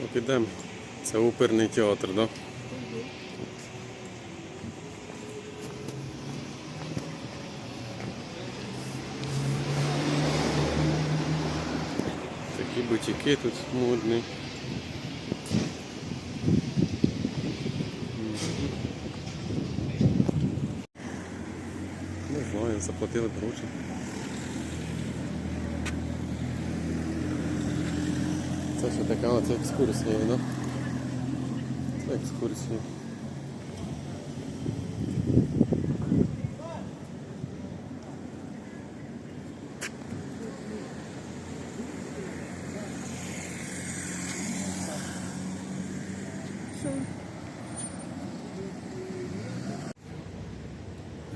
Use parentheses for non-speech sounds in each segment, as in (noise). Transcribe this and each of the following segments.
Ну, підемо. Це оперний театр, так? Да? Такі бутики тут модні. Не знаю, заплатили гроші. Це що така оце екскурсія, да? Це екскурсія.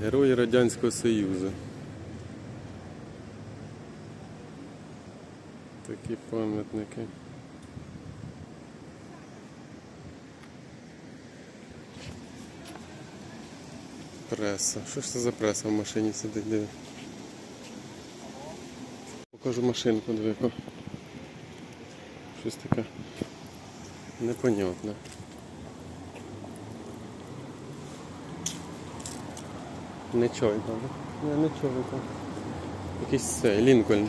Герої Радянського Союзу. Такі пам'ятники. Преса. Що ж це за преса в машині сидить? Диви. Покажу машинку двику. Щось таке непонятне. Не чойка. Не, не чойка. Якийсь цей, Лінкольн.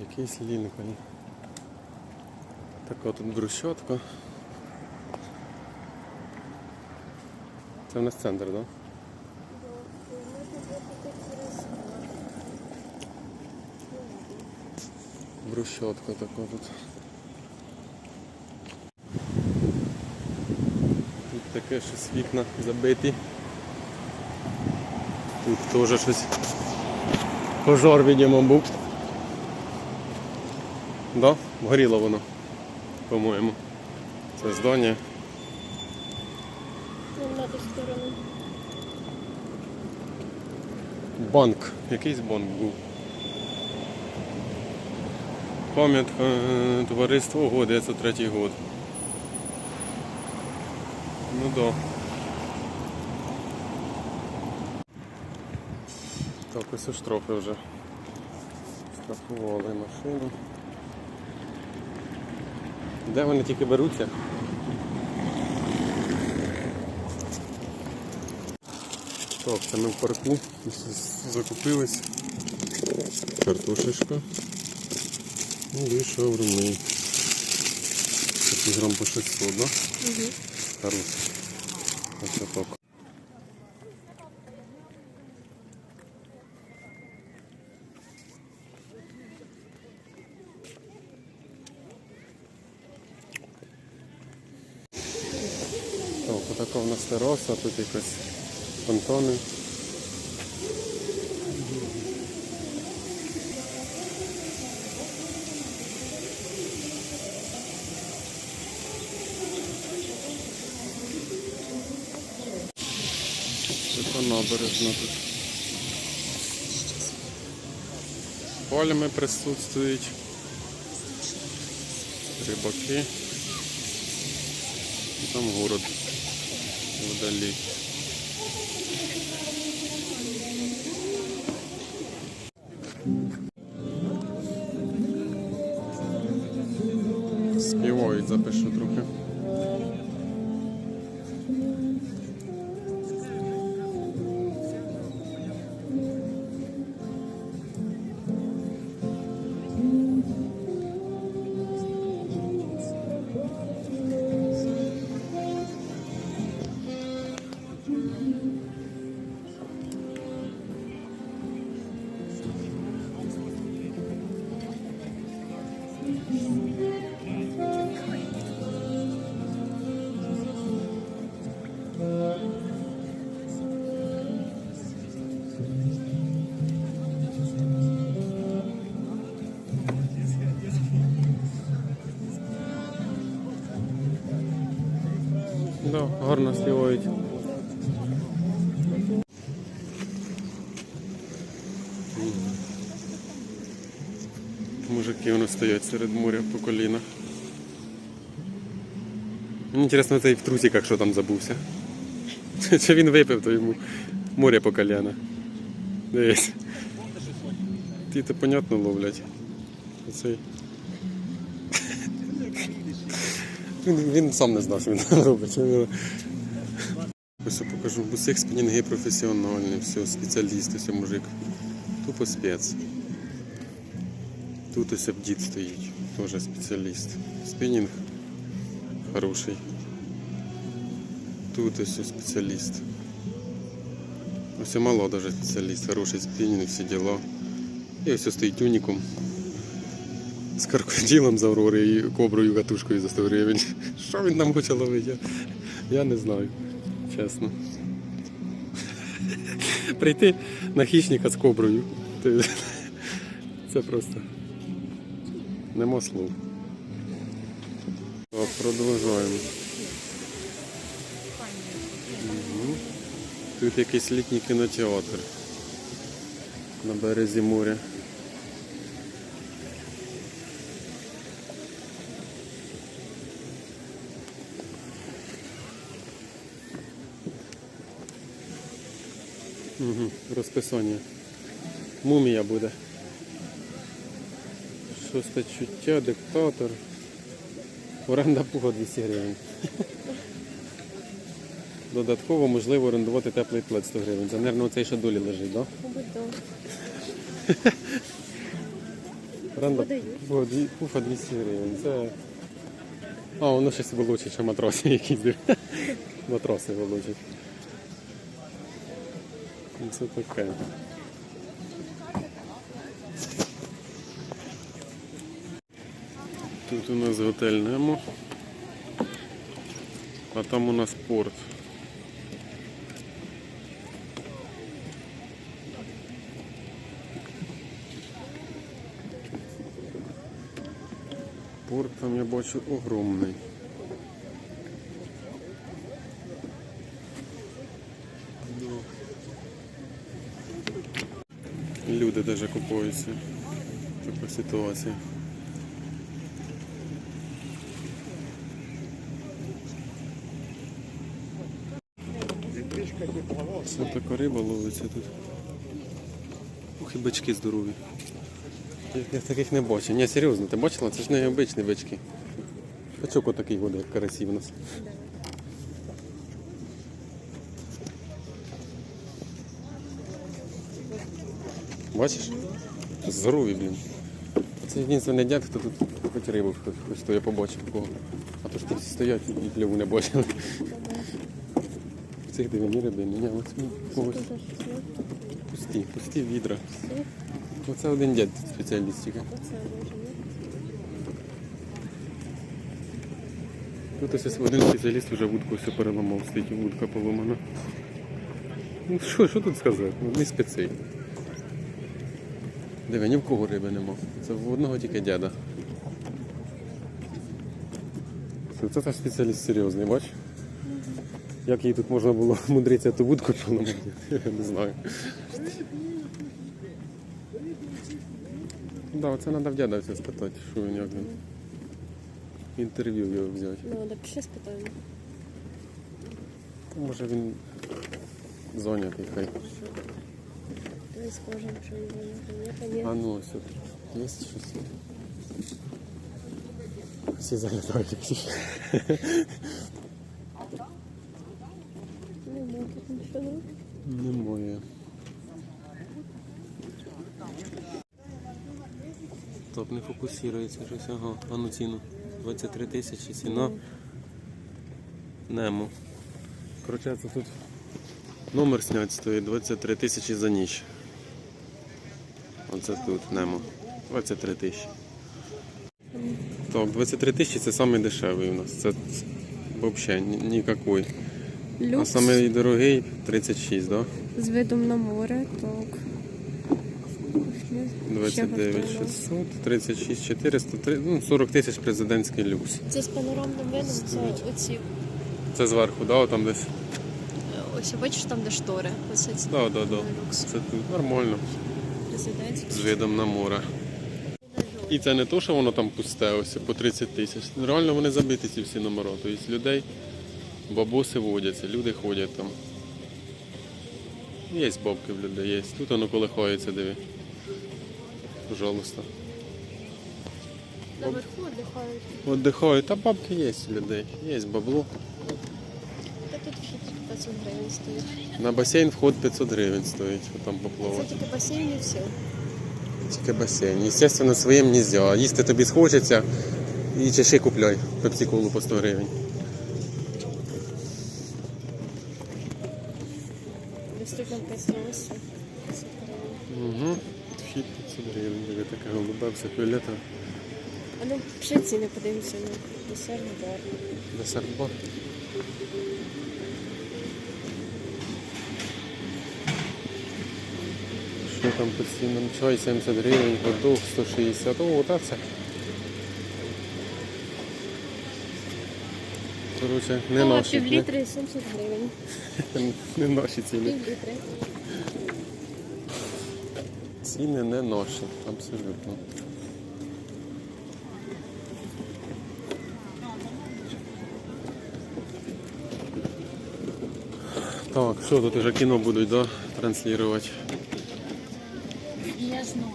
Якийсь Лінкольн. Така тут брусчатка. Це в нас центр, так? Да? Брусчатка така тут. Тут таке щось вікна забиті. Тут теж щось пожар, видимо, був. Да? Горіло воно, по-моєму. Це здання. Банк. Якийсь банк був. Пам'ятка е, товариство ого, 903 год. Ну да. Так, ось і штрафи вже. Штрафували машину. Де вони тільки беруться? Так, це ми в парку закупились. Картошечка. Ну, і шаурми. Такий грам по 600, да? Угу. Хороший. Ось так. Так, отака в нас тераса, тут якось фонтани. Це набережна тут. Пальми присутствують. Рибаки. І там город вдалі. Співають, запишу трохи. Да, гарно співають. Мужики вони стоять серед моря по колінах. Мені інтересно, цей в трусиках, що там забувся. (laughs) Чи він випив, то йому море по коліна. Дивись. Ті то понятно ловлять. Оцей. Він, він сам не знав, що він робить. Ось я покажу. Бусик спінінги професіональні, все, спеціаліст, ось мужик. Тупо спец. Тут ось дід стоїть, теж спеціаліст. Спінінг хороший. Тут ось спеціаліст. Ось мало даже спеціаліст, хороший спінінг, всі діла. І ось стоїть унікум. З крокодилом з Аврори і коброю катушкою за 100 гривень. (laughs) Що він там хоче ловити? Я, я не знаю, чесно. (laughs) Прийти на хищника з коброю. (laughs) Це просто нема слов. Так, продовжуємо. Тут якийсь літній кінотеатр на березі моря. Угу, розписання. Мумія буде. Шосте чуття, диктатор. Оренда пуга 200 гривень. (laughs) Додатково можливо орендувати теплий плед 100 гривень. Це, мабуть, оцей ще долі лежить, так? Да. Да? (laughs) Оренда пуфа 200 гривень. Це. А, воно щось волочить, що матроси якісь. (laughs) Матроси волочать. Ну, Це таке. Тут у нас готель Немо. А там у нас порт. Порт там я бачу огромний. Люди даже купуються. Така ситуація. Все така риба ловиться тут. Ух, і бички здорові. Я, таких не бачив. Ні, серйозно, ти бачила? Це ж не обичні бички. Пачок отакий води, як карасів у нас. Бачиш? Здорові, блін. Це єдиний дядь, хто тут хоч рибу, хоч, то я побачив кого. А то ж тут стоять і кльову не бачили. В цих дивині риби, ні, когось Тут пусті, пусті відра. Оце один дядь спеціаліст тільки. Тут ось один спеціаліст вже вудку все переламав, стоїть вудка поломана. Ну що, що тут сказати? Ну, Не спецей. Диви, ні в кого риби нема. Це в одного тільки дяда. Це, теж спеціаліст серйозний, бач? Як їй тут можна було (laughs) мудритися ту вудку поламати? Я не знаю. Да, оце треба в дяда все спитати, що він як він. Інтерв'ю його взяти. Ну, так пішли спитаємо. Може він зайнятий хай. Що він зайнятий. А ну ось тут. Є щось? Всі. Не там що ну. Немає. Топ не фокусується щось. Ага, а ну ціну. 23 тисячі ціна. Немо. Короче, це тут номер снять стоїть 23 тисячі за ніч. Оце тут Немо. 23 тисячі. Так, 23 тисячі це самий у нас. Це взагалі ніякий. А Люкс самий дорогий 36, так? Да? з видом на море, так. Ще 29 600, 36 400, три- ну, 40 тисяч президентський люкс. Це з панорамним видом, це оці. Це зверху, да, там десь. Ось бачиш там, де штори. Оце ці Да, да, да. люкс. Це тут нормально. З видом на море. І це не то, що воно там пусте, ось по 30 тисяч. Реально вони забиті ці всі номера. Тобто людей, бабуси водяться, люди ходять там. Є бабки в людей, є. Тут воно колихається, диви. Пожалуйста. Наверху віддихають. Отдихають, та бабки є у людей. Є бабло. Та тут вхід 500 гривень стоїть. На басейн вход 500 гривень стоїть, там Це поплавати. тільки басейн і все. Тільки басейн. Естественно, своїм нельзя. Їсти тобі схочеться і чаши купляй. Пепсі-колу по 100 гривень. Доступно присутності. 500 гривень. Угу. Вхід 500 гривень. Диви, така голуба, все фіолетова. А ну, ще ціни подивимося на десертний бар. Десерт бар. Що там по цінам? Чай 70 гривень, годок 160. О, та це. Коротше, не О, наші. пів Не, літри 70 гривень. (laughs) не наші ціни. Пів літри. Ціни не наші, абсолютно. Так, що тут уже кіно будуть, да, транслювати? Я знаю.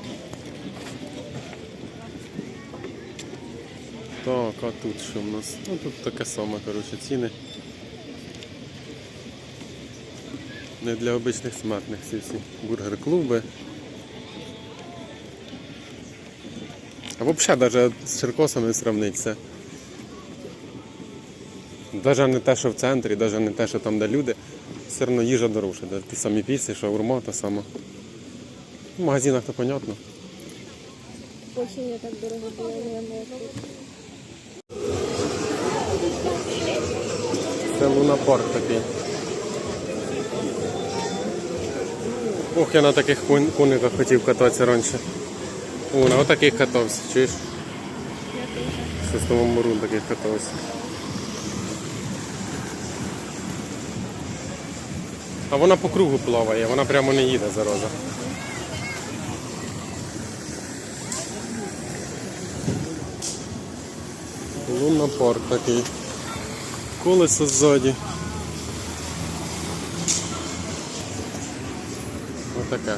Так, а тут що в нас? Ну тут таке саме, коротше, ціни. Не для обичних смертних ці всі бургер-клуби. А взагалі навіть з Черкосами не сравниться. Навіть не те, що в центрі, навіть не те, що там, де люди, все одно їжа дорожча. Ті самі піци, шаурма та сама. В магазинах то понятно. Очень не так дорого було, наверное, тут. Це лунапарк такий. Ох, я на таких кон- кониках хотів кататися раніше. О, на отаких катався, чуєш? В шестому мору таких катався. А вона по кругу плаває, вона прямо не їде зараза. Лунапарк такий. Колесо ззаді. Отаке.